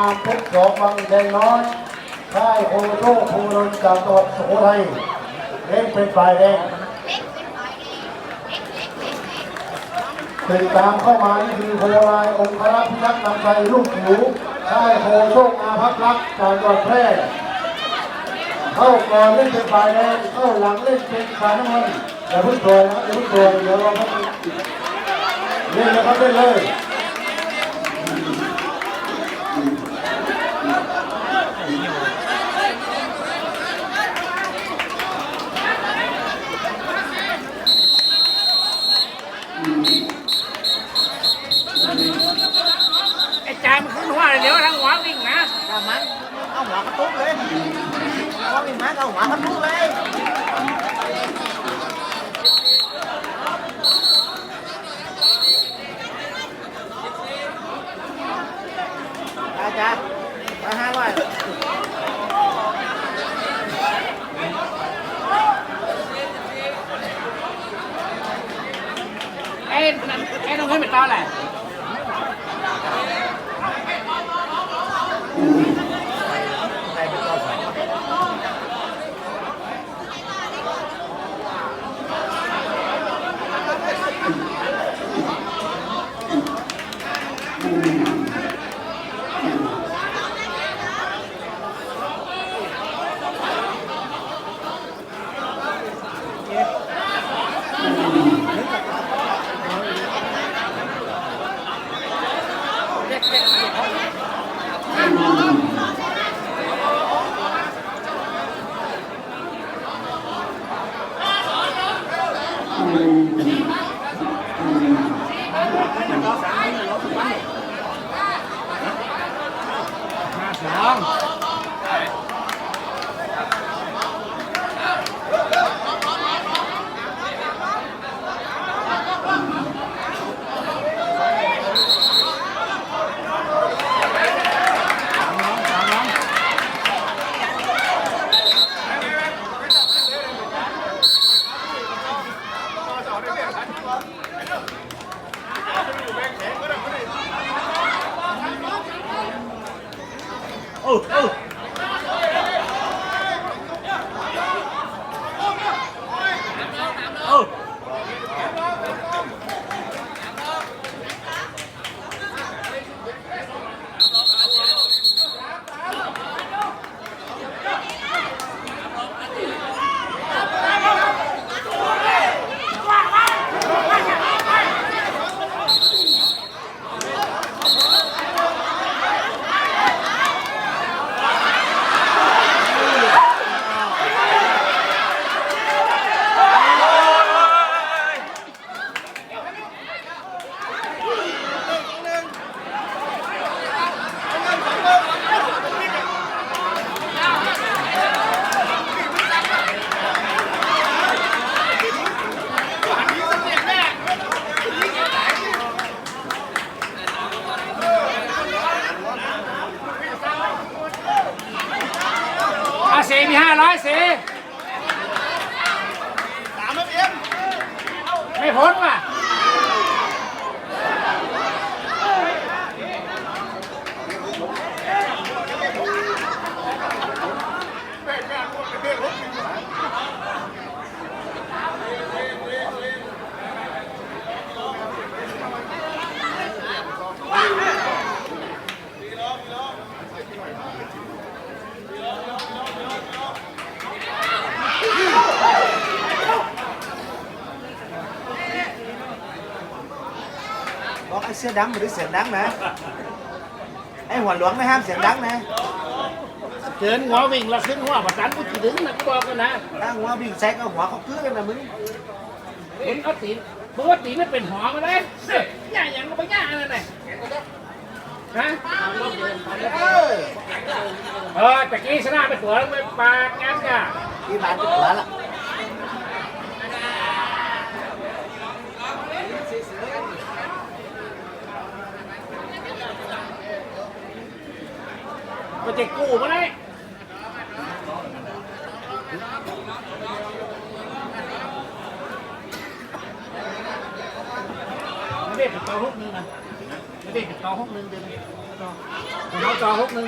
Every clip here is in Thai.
ามเพชรสองบางแดงน้อยค่ายโอโต้ภูรนจากจังหวัดสุโขทัยเล่นเป็นฝ่ายแดงติดตามเข้ามานี่คือโพลายองค์พระพิทักษ์นำใจลูกหิวค่ายโพโชคอาภัพรักจากจังหวัดแพร่เข้าก่อนเล่นเป็นฝ่ายแดงเข้าหลังเล่นเป็นฝ่ายน้ำเงินอย่าพิ่งโดนนะอย่าพิ่งโดนเดี๋ยวเราเล่นนะครับเล่นเลย ไอ้จานมันขึ้นหัว เลยเดี๋ยวทางหัววิ่งนะ Là má Ông hỏa cái tốt lên Có mình má ông hỏa cái tốt lên Cha cha Cha hai rồi ไอ้นั่นไอ้น้องขึ้นเป็นตอนอะไร ห้า oh, oh. Có cái xe đắng mà đứa xe đắng nè Ê hoàn luận nó ham xe đắng nè เกินหัววิ่งแล้วขึ้นหัวประจันกูจะดึงนะกูบอกกันนะ Đang hóa bình xe có hóa không cứ lên là mới เห็นเขาตีนเพราะว่าตีนไม่เป็นหอมาเลยเฮ้ยย่าอย่างก็ไปย่านั่นแหละฮะ Ơ เออตะกี้ชนะไปตัวแล้วไปปากงั้นจ้ะ Đi bán cái quả là มั นจะกู้มาได้ไม่ได้เป็นต่อหกหนึ่งนะไม่ได้เป็นต่อหกหนึ่งเดือนนี้เขาจอหกหนึ่ง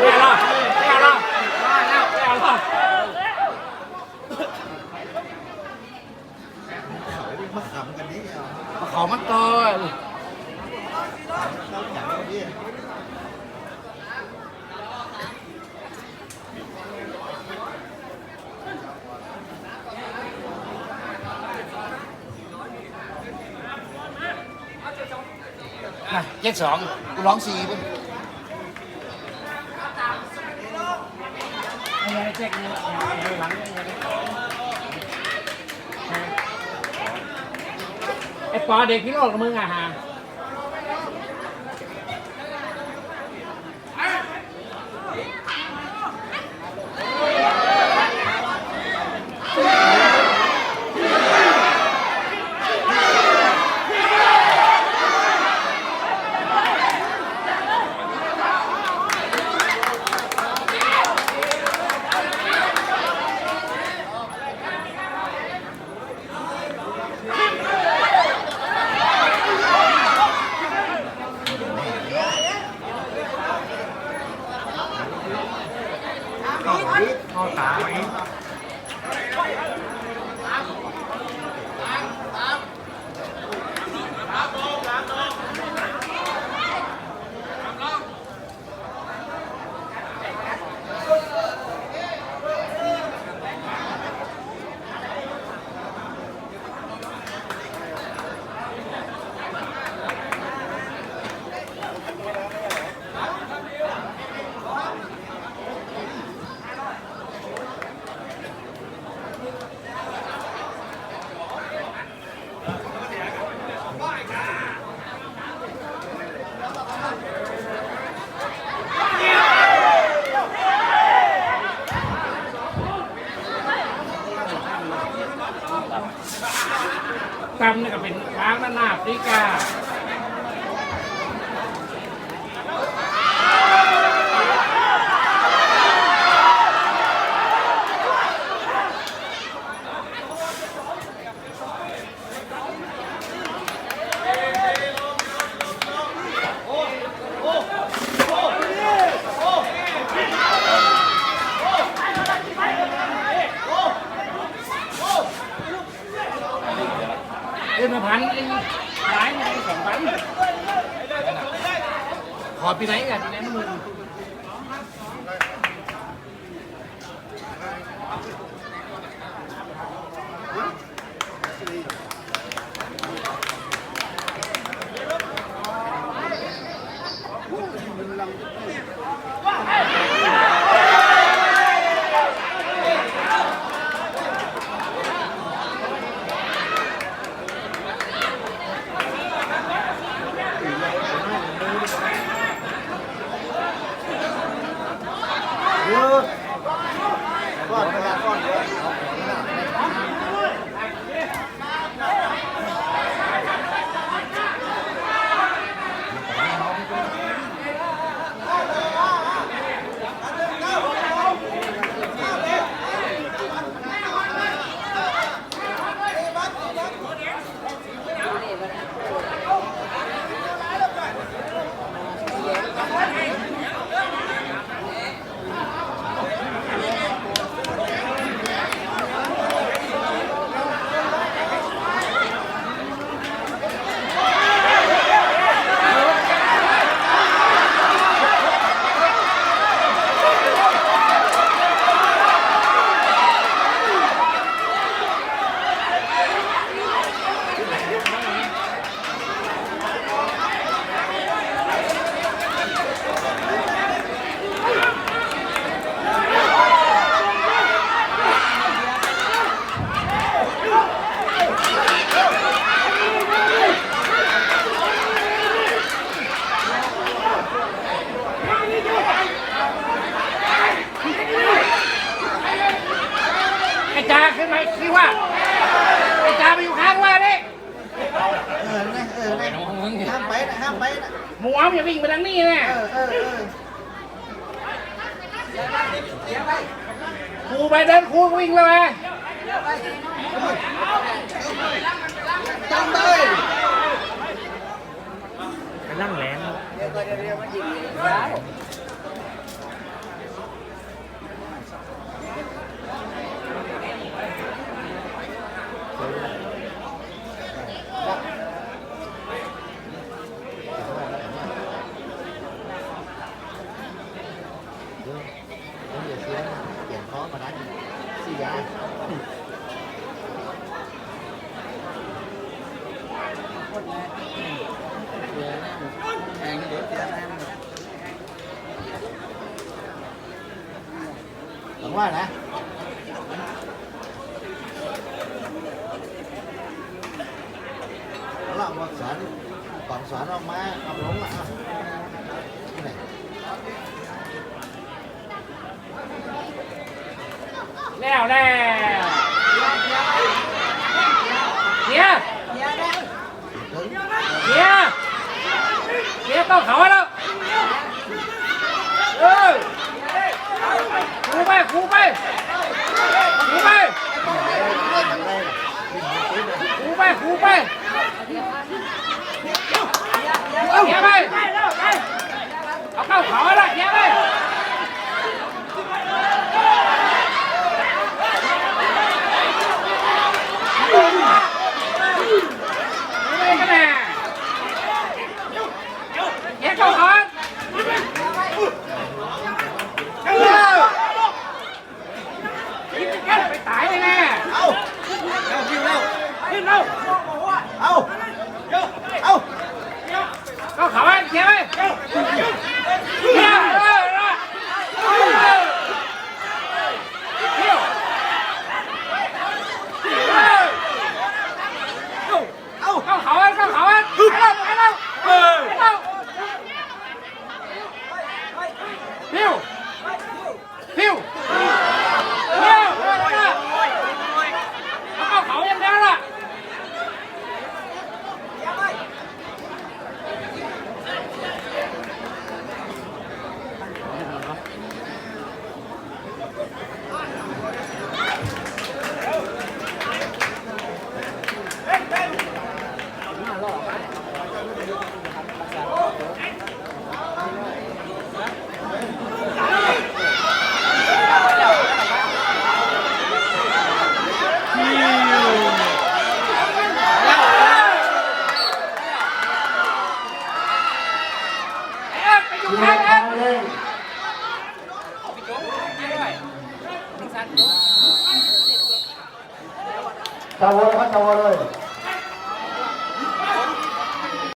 แย่ละแย่ละมาแล้วแย่ละมาขำกันนี่เอาขอมันก่อน เราอย่างนี้ เจ็ดสองกูร้องสี่ป่ะอะไรเจ๊กเนี่ยไอ้ปอเด็กพี่โลกกับมึงอะฮะ เดือนละพันเองร้ายเงินสองพันขอปีไหนกันปีไหนมึง ห้ามไปนะห้ามไปนะหมูเอาอย่าวิ่งไปทางนี้นะเออเออเออครูไปเดินครูก็วิ่งเลยเจำเลยไปนั่งแหลงเดี๋ยวก็เดี๋ยวมันยิงแล้วหวังว่านะเอาละมาสอนก่อนสอนออกมาเอาลงละอะนี่ไห นแล้วแล้วเฮียถึงเฮียเฮียต้องเขาแล้วเออครูไปครูไปครูไป อะไรล่ะ ครู ไปครูไปเฮียไปเอาเข้าเขาแล้วเยอะไปไม่กันแน่เฮียเข้าเขาเออยิงกันไปตายเลยแน่ เอาเอาคิวแล้ว ขึ้นเร็ว เอาเอา เข้า